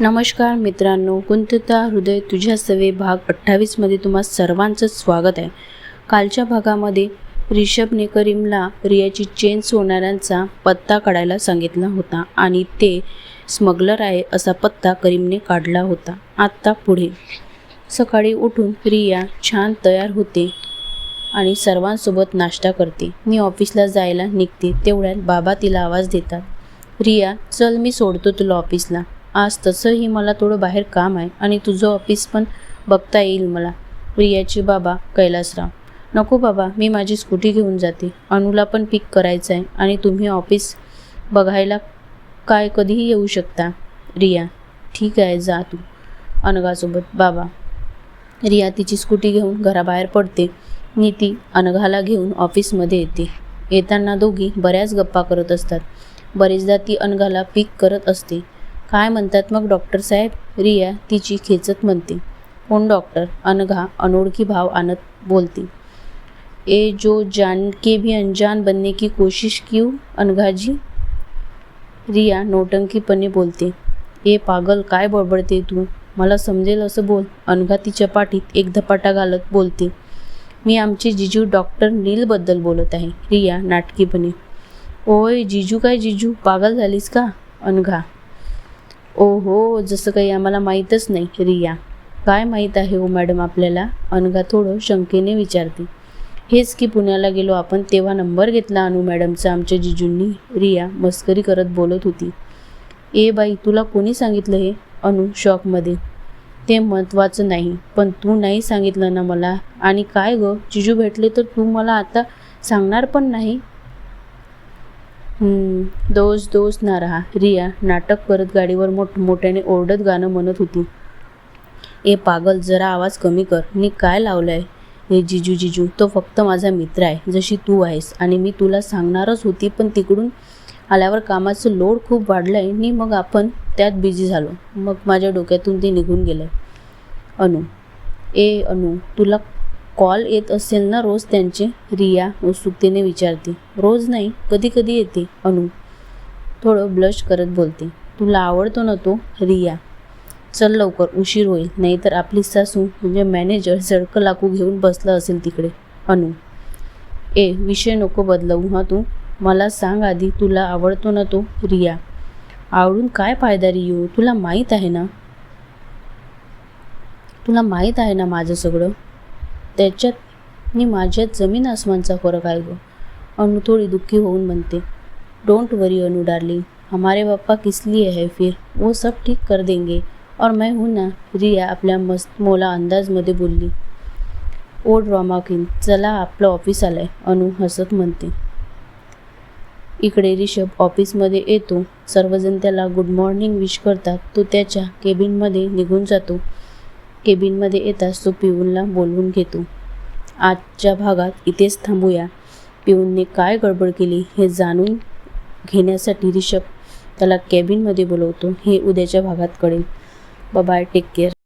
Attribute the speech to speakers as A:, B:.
A: नमस्कार मित्रांनो कुंतता हृदय तुझ्या सवे भाग अठ्ठावीसमध्ये तुम्हा सर्वांचं स्वागत आहे. कालच्या भागामध्ये रिषभने करीमला रियाची चेन सोडणाऱ्यांचा पत्ता काढायला सांगितला होता आणि ते स्मगलर आहे असा पत्ता करीमने काढला होता. आत्ता पुढे. सकाळी उठून रिया छान तयार होते आणि सर्वांसोबत नाश्ता करते. मी ऑफिसला जायला निघते तेवढ्यात बाबा तिला आवाज देतात. रिया चल मी सोडतो तुला ऑफिसला. आज तसंही मला थोडं बाहेर काम आहे आणि तुझं ऑफिस पण बघता येईल मला. रियाचे बाबा कैलासराव. नको बाबा मी माझी स्कूटी घेऊन जाते. अनुला पण पिक करायचं आहे आणि तुम्ही ऑफिस बघायला काय कधीही येऊ शकता. रिया. ठीक आहे जा तू. अनघासोबत बाबा. रिया तिची स्कूटी घेऊन घराबाहेर पडते. नीती अनघाला घेऊन ऑफिसमध्ये येते. येताना दोघी बऱ्याच गप्पा करत असतात. बरेचदा ती अनघाला पिक करत असते. काय म्हणतात मग डॉक्टर साहेब? रिया तिची खेचत म्हणते. कोण डॉक्टर? अनघा अनोळखी भाव आणत बोलते. ए जो जान के भी अनजान बनने की कोशिश क्यों अनघाजी? रिया नौटंकीपणे बोलते. ए पागल काय बडबडते तू? मला समजेल असं बोल. अनघा तिच्या पाठीत एक धपाटा घालत बोलते. मी आमचे जिजू डॉक्टर नीलबद्दल बोलत आहे. रिया नाटकीपणे. ओय जिजू काय जिजू? पागल झालीस का? अनघा ओहो जसं काही आम्हाला माहीतच नाही रिया. काय माहीत आहे हो मॅडम आपल्याला? अनघा थोडं शंकेने विचारते. हेच की पुण्याला गेलो आपण तेव्हा नंबर घेतला अनु मॅडमचा आमच्या जिजूंनी. रिया मस्करी करत बोलत होती. ए बाई तुला कोणी सांगितलं हे? अनु शॉकमध्ये. ते महत्त्वाचं नाही पण तू नाही सांगितलं ना मला. आणि काय गं जिजू भेटले तर तू मला आता सांगणार पण नाही? दोष दोष ना रहा. रिया नाटक करत गाडीवर मोठ मोठ्याने ओरडत गाणं म्हणत होती. ए पागल जरा आवाज कमी कर. मी काय लावलंय? हे जिजू जिजू तो फक्त माझा मित्र आहे. जशी तू आहेस आणि मी तुला सांगणारच होती पण तिकडून आल्यावर कामाचं लोड खूप वाढलं आहे आणि मग आपण त्यात बिझी झालो. मग माझ्या डोक्यातून ते निघून गेलं अनु. ए अनु तुला कॉल येत असेल ना रोज त्यांचे रिया उत्सुकतेने विचारते. रोज नाही कधी कधी येते अनु. थोडं ब्लश करत बोलते. तुला आवडतो ना तो रिया? चल लवकर उशीर होईल. नाहीतर आपली सासू म्हणजे मॅनेजर झडकं लाकू घेऊन बसलं असेल तिकडे. अनु. ए विषय नको बदलवू हा तू. मला सांग आधी तुला आवडतो ना तो रिया? आवडून काय फायदा रियो? तुला माहीत आहे ना? तुला माहीत आहे ना माझं सगळं? त्याच्यात आणि माझ्यात जमीन आसमानचा फरक आहे गं अनु थोडी दुःखी होऊन म्हणते डोंट वरी अनु डार्लिंग हमारे पापा किस लिए है फिर? वो सब ठीक कर देंगे. और मैं हूँ ना रिया आपल्या मस्त मोला अंदाजमध्ये बोलली. ओ ड्रामा किन चला आपलं ऑफिस आलं आहे अनु हसत म्हणते. इकडे रिषभ ऑफिसमध्ये येतो. सर्वजण त्याला गुड मॉर्निंग विश करतात. तो त्याच्या केबिनमध्ये निघून जातो. केबिनमध्ये येताच तो पिऊनला बोलवून घेतो. आजच्या भागात इथेच थांबूया. पिऊनने काय गडबड केली हे जाणून घेण्यासाठी रिषभ त्याला केबिनमध्ये बोलवतो. हे उद्याच्या भागात कळेल. Bye take care